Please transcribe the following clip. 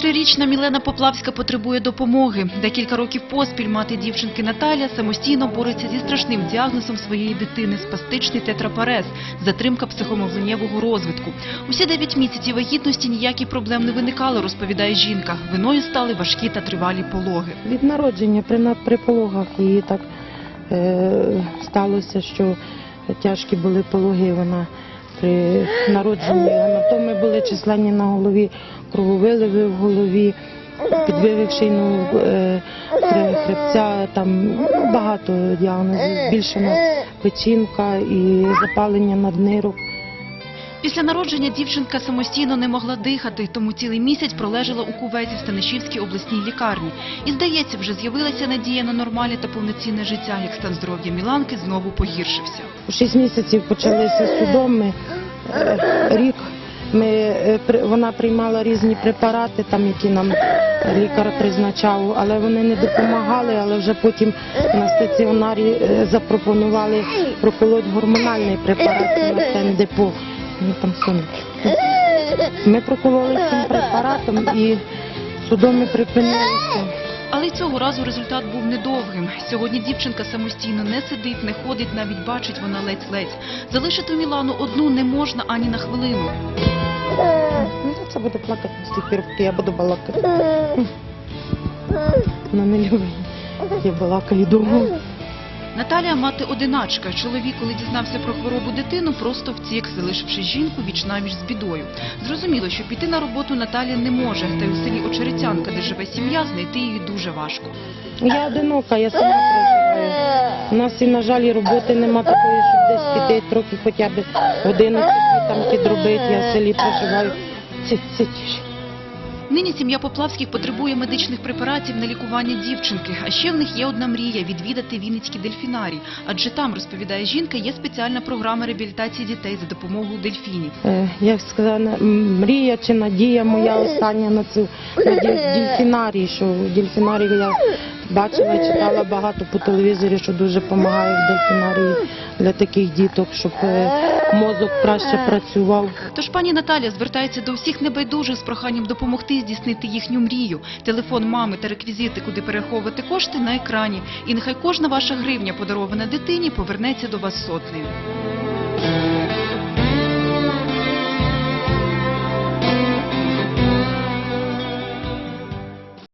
Трирічна Мілена Поплавська потребує допомоги. Декілька років поспіль мати дівчинки Наталя самостійно бореться зі страшним діагнозом своєї дитини – спастичний тетрапарез – затримка психомовленнєвого розвитку. Усі дев'ять місяців вагітності ніякі проблем не виникало, розповідає жінка. Виною стали важкі та тривалі пологи. Від народження при, при пологах її так е, сталося, що тяжкі були пологи. Вона при народженні гематоми були численні на голові, крововиливи в голові, підвивих шийного е, хре- хребця, там багато діагнозів, збільшена печінка і запалення наднирок. Після народження дівчинка самостійно не могла дихати, тому цілий місяць пролежала у кувезі в Станишівській обласній лікарні. І, здається, вже з'явилася надія на нормальне та повноцінне життя, як стан здоров'я Міланки знову погіршився. У шість місяців почалися судоми. Е, Рік ми, е, вона приймала різні препарати, там, які нам лікар призначав, але вони не допомагали. Але вже потім на стаціонарі е, запропонували проколоть гормональний препарат на. Ну, там. Ми прокололи цим препаратом і судоми припинилися. Але й цього разу результат був недовгим. Сьогодні дівчинка самостійно не сидить, не ходить, навіть бачить вона ледь-ледь. Залишити Мілану одну не можна ані на хвилину. Ну, Це буде плакати з тих пір, я буду балакати. Вона не любить. Я балакаю довго. Наталія мати одиначка. Чоловік, коли дізнався про хворобу дитину, просто втік, залишивши жінку вічнавіч з бідою. Зрозуміло, що піти на роботу Наталія не може, та й у селі Очеретянка, де живе сім'я, знайти її дуже важко. Я одинока, я сама проживаю. У нас і, на жаль, і роботи нема такої, щоб десь піти трохи хоча б годину там підробити. Я в селі проживаю. Це тіше. Нині сім'я Поплавських потребує медичних препаратів на лікування дівчинки. А ще в них є одна мрія – відвідати Вінницький дельфінарій. Адже там, розповідає жінка, є спеціальна програма реабілітації дітей за допомогою дельфінів. Е, Як сказала, мрія чи надія моя остання на цю на дельфінарій, що дельфінарій я бачила, читала багато по телевізорі, що дуже допомагає в дельфінарії для таких діток, щоб е, мозок краще працював. Тож пані Наталя звертається до всіх небайдужих з проханням допомогти здійснити їхню мрію. Телефон мами та реквізити, куди переховувати кошти, на екрані. І нехай кожна ваша гривня, подарована дитині, повернеться до вас сотнею.